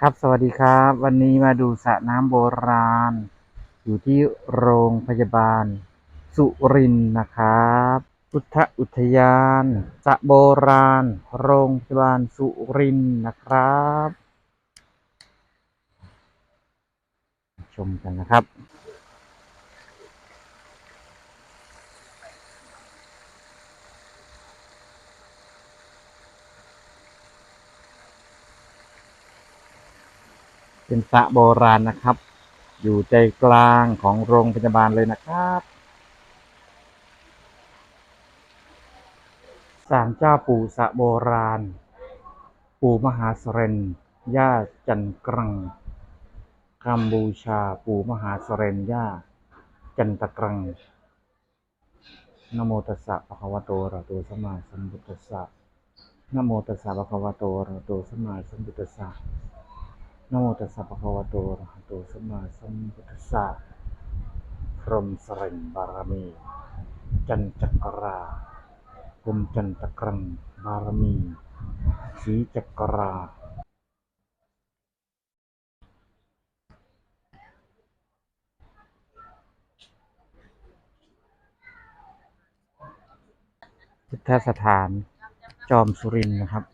ครับสวัสดีครับ วันนี้มาดูสระน้ำโบราณ อยู่ที่โรงพยาบาล สุรินนะครับพุทธอุทยานสระโบราณ โรงพยาบาลสุรินนะครับ ชมกันนะครับ เป็นสระโบราณนะครับ อยู่ใจกลางของโรงพยาบาลเลยนะครับศาลเจ้าปู่สระโบราณ ปู่มหาสเรนย่าจันกรังคำบูชาปู่มหาสเรนย่าจันตะกรังนโมตัสสะภะคะวะโตอะระหะโตสัมมาสัมพุทธัสสะนโมตัสสะภะคะวะโตอะระหะโตสัมมาสัมพุทธัสสะ นโมตัสสะภะคะวะโตอะระหะโตสัมมาสัมพุทธัสสะพรหมสริงบารมี จันจักราภูมิจันตะกรังบารมีสีจักราพุทธสถานจอมสุรินทร์นะครับ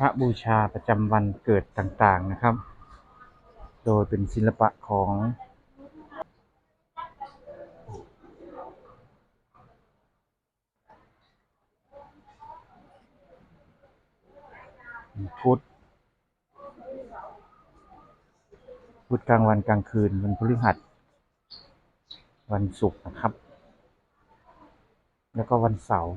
พระบูชาประจำวันเกิดต่างๆนะครับ โดยเป็นศิลปะของพุทธพุธกลางวันกลางคืนวันพฤหัส วันศุกร์นะครับ แล้วก็วันเสาร์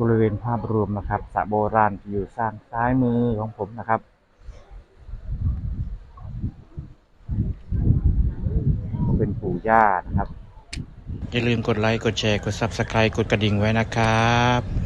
บริเวณภาพรวมนะครับสระโบราณอยู่ซ้างซ้ายมือของผมนะครับเป็นปู่ย่านะครับ อย่าลืมกดไลค์ กดแชร์ กด Subscribe กดกระดิ่งไว้นะครับ